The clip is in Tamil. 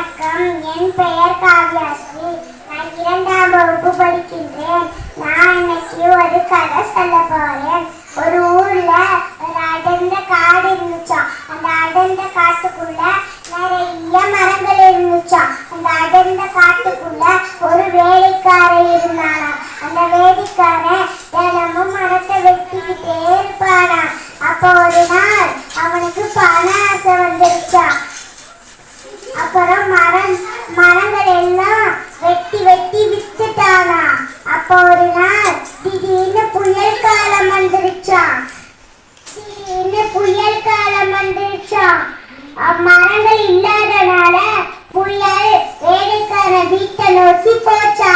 வணக்கம். என் பெயர் காவியாஸ்ரீ நான் இரண்டாம் வகுப்பு படிக்கின்றேன். நான் இன்னைக்கு ஒரு கதை சொல்ல போறேன். ஒரு ஊர்ல ஒரு அடர்ந்த காடு இருந்துச்சாம். அந்த அடர்ந்த காட்டுக்குள்ள நிறைய மரங்கள் இருந்துச்சாம். அந்த ஒரு நாள் திடீர்னு புயல் காலம் வந்துருச்சாம் திடீர்னு புயல் காலம் வந்துருச்சாம் மரங்கள் இல்லாதனால புயல் வேலைக்கார வீட்டை நோக்கி போச்சா?